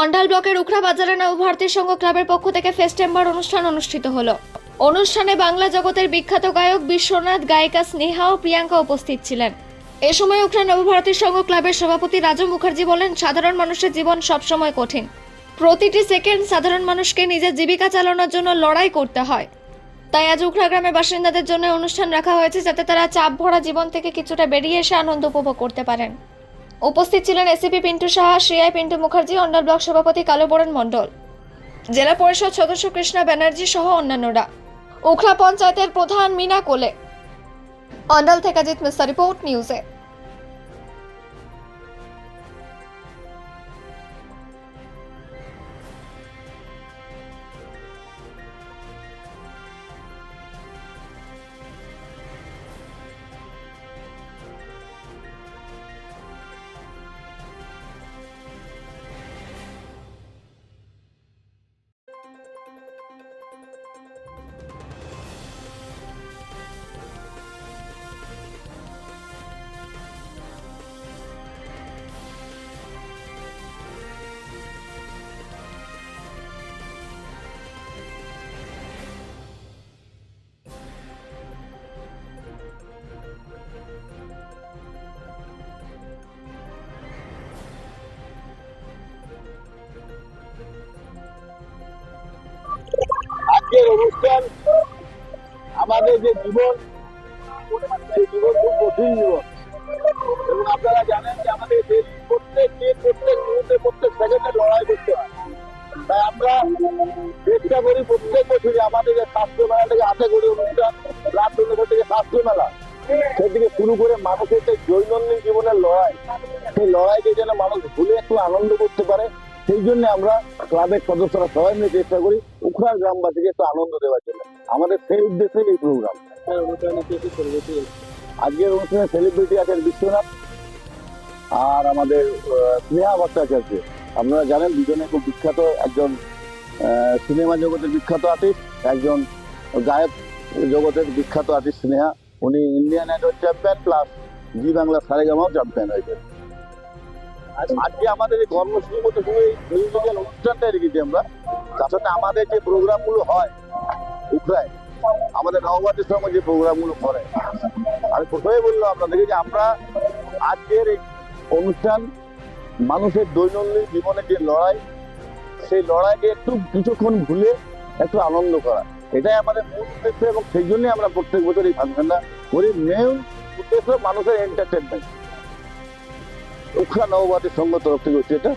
অন্ডাল ব্লকের উখড়া বাজারে নবভারতীয় সংঘ ক্লাবের পক্ষ থেকে ফেস্টেম্বার অনুষ্ঠান অনুষ্ঠিত হলো। অনুষ্ঠানে বাংলা জগতের বিখ্যাত গায়ক বিশ্বনাথ, গায়িকা স্নেহা ও প্রিয়াঙ্কা উপস্থিত ছিলেন। এ সময় উখড়া নবভারতী সংঘ ক্লাবের সভাপতি রাজু মুখার্জি বলেন, সাধারণ মানুষের জীবন সবসময় কঠিন। প্রতিটি সেকেন্ড সাধারণ মানুষকে নিজের জীবিকা চালানোর জন্য লড়াই করতে হয়। তাই আজ উখরা গ্রামের বাসিন্দাদের জন্য অনুষ্ঠান রাখা হয়েছে যাতে তারা চাপ ভরা জীবন থেকে কিছুটা বেরিয়ে এসে আনন্দ উপভোগ করতে পারেন। উপস্থিত ছিলেন এসিপি পিন্টু সাহা শ্রেয়া পিন্টু মুখার্জি অন্ডাল ব্লক সভাপতি কালোবরণ মণ্ডল। জেলা পরিষদ সদস্য কৃষ্ণা ব্যানার্জি সহ অন্যান্যরা। উখলা পঞ্চায়েতের প্রধান মিনা কোলে। অন্ডাল থেকে জিত মিস্তা রিপোর্ট, নিউজে। আমাদের যে জীবন জীবন খুব কঠিন জীবন। এবং আপনারা জানেন যে আমাদের দেশ প্রত্যেক দিন, প্রত্যেক মুহূর্তে, প্রত্যেক সেকেন্ডে লড়াই করতে হয়। তাই আমরা চেষ্টা করি প্রত্যেক বছরই আমাদের যে স্বাস্থ্য মেলা থেকে হাতে করি অনুষ্ঠান, রাত থেকে স্বাস্থ্য মেলা, সেদিকে শুরু করে মানুষের যে দৈনন্দিন জীবনের লড়াই, সেই লড়াইকে যেন মানুষ ভুলে একটু আনন্দ করতে পারে সেই জন্য আমরা ক্লাবের সদস্যরা সবাই মিলে চেষ্টা করি উখড়ার গ্রামবাসীকে একটু আনন্দ দেওয়ার জন্য। আমাদের সেই উদ্দেশ্যে এই প্রোগ্রাম আজকের অনুষ্ঠানে সেলিব্রিটি আছেন বিশ্বনাথ আর আমাদের স্নেহা ভট্টাচার্য। আপনারা জানেন দুজনে খুব বিখ্যাত একজন সিনেমা জগতের বিখ্যাত আর্টিস্ট একজন গায়ক জগতের বিখ্যাত আর্টিস্ট স্নেহা। উনি Indian Idol champion plus Zee Bangla সারেগামাও champion হয়েছেন আজকে আমাদের এই কর্মসূচির মধ্যে শুধু এই অনুষ্ঠানটাই রেখেছি আমরা। তার সাথে আমাদের যে প্রোগ্রামগুলো হয় উখড়ায় আমাদের নববাদের সঙ্গে যে প্রোগ্রামগুলো করে, আমি প্রথমে বললাম আপনাদেরকে যে আমরা আজকের এই অনুষ্ঠান মানুষের দৈনন্দিন জীবনের যে লড়াই, সেই লড়াইকে একটু কিছুক্ষণ ভুলে একটু আনন্দ করা, এটাই আমাদের মূল উদ্দেশ্য এবং সেই জন্যই আমরা প্রত্যেক বছর এই ফাংশনটা করি। মেন উদ্দেশ্য মানুষের এন্টারটেনমেন্ট উখরা নববাদের সঙ্গ তরফ থেকে হচ্ছে এটা